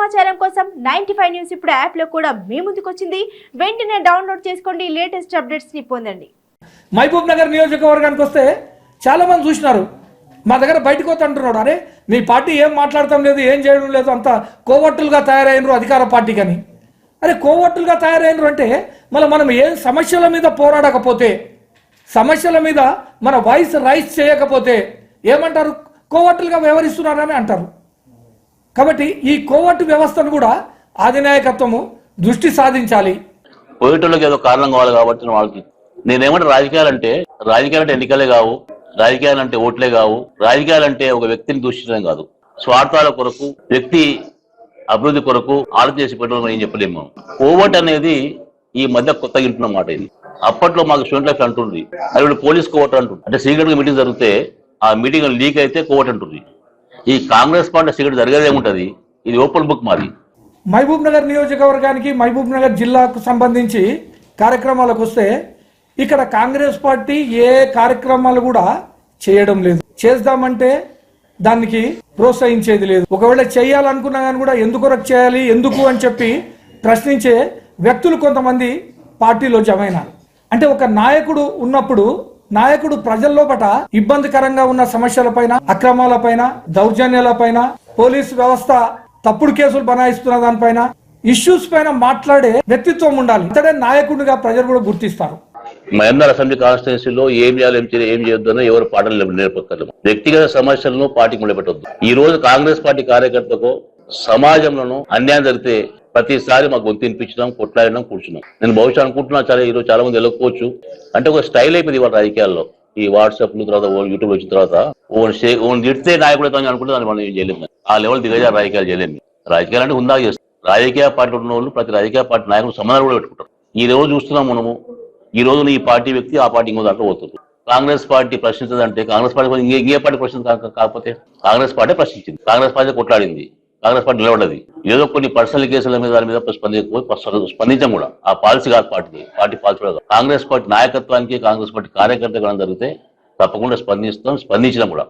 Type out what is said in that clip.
సమాచారం కోసం ninety five news ఇప్పుడు యాప్లో కూడా మీ ముందుకొచ్చింది వెంటనే డౌన్లోడ్ చేసుకోండి. లేటెస్ట్ అప్డేట్స్ని పొందండి. మహబూబ్ నగర్ నియోజకవర్గానికి వస్తే చాలా మంది చూసినారు. మా దగ్గర బయటకు వద్ద అంటున్నాడు అరే మీ పార్టీ ఏం మాట్లాడటం లేదు ఏం చేయడం లేదు అంత కోవట్టులుగా తయారైనరు అధికార పార్టీ కానీ అరే కోవట్టులుగా తయారైనరు అంటే మళ్ళీ మనం ఏం సమస్యల మీద పోరాడకపోతే సమస్యల మీద మన వాయిస్ రైస్ చేయకపోతే ఏమంటారు? కోవట్టులుగా వ్యవహరిస్తున్నారని అంటారు. కాబట్టి ఈ కోవట్టు వ్యవస్థను కూడా అధినాయకత్వము దృష్టి సాధించాలి. పోయేటోళ్ళకి ఏదో కారణం కావాలి కాబట్టి వాళ్ళకి. నేనేమంటే రాజకీయాలు అంటే రాజకీయాలు అంటే ఎన్నికలే కావు రాజకీయాలు అంటే ఓట్లే కావు రాజకీయాలు అంటే ఒక వ్యక్తిని దూషించడం కాదు. స్వార్థాల కొరకు వ్యక్తి అభివృద్ధి కొరకు ఆలోచన చేసి పెట్టడం ఏం చెప్పలేము కోవట్ అనేది ఈ మధ్య కొత్తగా వింటున్న మాట ఇది. అప్పట్లో మాకు స్టూడెంట్ లైఫ్ అంటుంది అది పోలీస్ కోవట్ అంటుంది అంటే సీక్రెట్గా మీటింగ్ జరిగితే ఆ మీటింగ్ లీక్ అయితే కోవట్ అంటుంది ఈ కాంగ్రెస్ పార్టీ సీక్రెట్ జరిగేది ఇది ఓపెన్ బుక్ మాది. మహబూబ్ నగర్ నియోజకవర్గానికి మహబూబ్ నగర్ జిల్లాకు సంబంధించి కార్యక్రమాలకు వస్తే ఇక్కడ కాంగ్రెస్ పార్టీ ఏ కార్యక్రమాలు కూడా చేయడం లేదు. చేద్దామంటే దానికి ప్రోత్సహించేది లేదు. ఒకవేళ చేయాలనుకున్నా కానీ కూడా ఎందుకు చేయాలి ఎందుకు అని చెప్పి ప్రశ్నించే వ్యక్తులు కొంతమంది పార్టీలో జమైనారు అంటే ఒక నాయకుడు ఉన్నప్పుడు నాయకుడు ప్రజల్లో పట ఇబ్బందికరంగా ఉన్న సమస్యలపైన అక్రమాలపైన దౌర్జన్యాలపైన పోలీసు వ్యవస్థ తప్పుడు కేసులు బనాయిస్తున్న దానిపైన ఇష్యూస్ పైన మాట్లాడే వ్యక్తిత్వం ఉండాలి. ఇతడే నాయకుడిగా ప్రజలు కూడా గుర్తిస్తారు. మహందర్ అసెంబ్లీ కాన్స్టిట్యున్సీలో ఏం చేయాలి ఏం చేయాలి ఏం చేయొద్దు అని ఎవరు పాటలు నేర్పక్కర్లేదు. వ్యక్తిగత సమస్యలను పార్టీకి నిలబెట్టొద్దు ఈ రోజు కాంగ్రెస్ పార్టీ కార్యకర్తకు సమాజంలోనూ అన్యాయం జరిగితే ప్రతిసారి మాకు గొంతు వినిపించడం కొట్లాడడం కూర్చున్నాం. నేను బహుశా అనుకుంటున్నా చాలా ఈ రోజు చాలా మంది వెళ్ళకపోవచ్చు. అంటే ఒక స్టైల్ అయిపోయింది ఇవాళ రాజకీయాల్లో. ఈ వాట్సాప్ తర్వాత యూట్యూబ్ వచ్చిన తర్వాత ఓన్ ఓన్ తిడితే నాయకుడు అనుకుంటే దాన్ని మనం ఏం చేయలేము ఆ లెవెల్ దిగజారు రాజకీయాలు చేయలేము రాజకీయాలు అంటే ఉందా చేస్తాం. రాజకీయ పార్టీ ఉన్న వాళ్ళు ప్రతి రాజకీయ పార్టీ నాయకులు సంబంధాలు కూడా పెట్టుకుంటారు. ఈ రోజు చూస్తున్నాం మనము ఈ రోజు ఈ పార్టీ వ్యక్తి ఆ పార్టీ ఇంకో దాంట్లో పోతుంది. కాంగ్రెస్ పార్టీ ప్రశ్నించదంటే కాంగ్రెస్ పార్టీ ఇంకే ఇంకే పార్టీ ప్రశ్న కాకపోతే కాంగ్రెస్ పార్టీ ప్రశ్నించింది. కాంగ్రెస్ పార్టీ కొట్లాడింది. కాంగ్రెస్ పార్టీ నిలబడ్డది. ఏదో కొన్ని పర్సనల్ కేసుల మీద దాని మీద స్పందించకపోతే స్పందించం కూడా. ఆ పాలసీ కాదు పార్టీ పార్టీ పాలసీ కూడా కాంగ్రెస్ పార్టీ నాయకత్వానికి కాంగ్రెస్ పార్టీ కార్యకర్తగా జరిగితే తప్పకుండా స్పందిస్తాం స్పందించడం కూడా.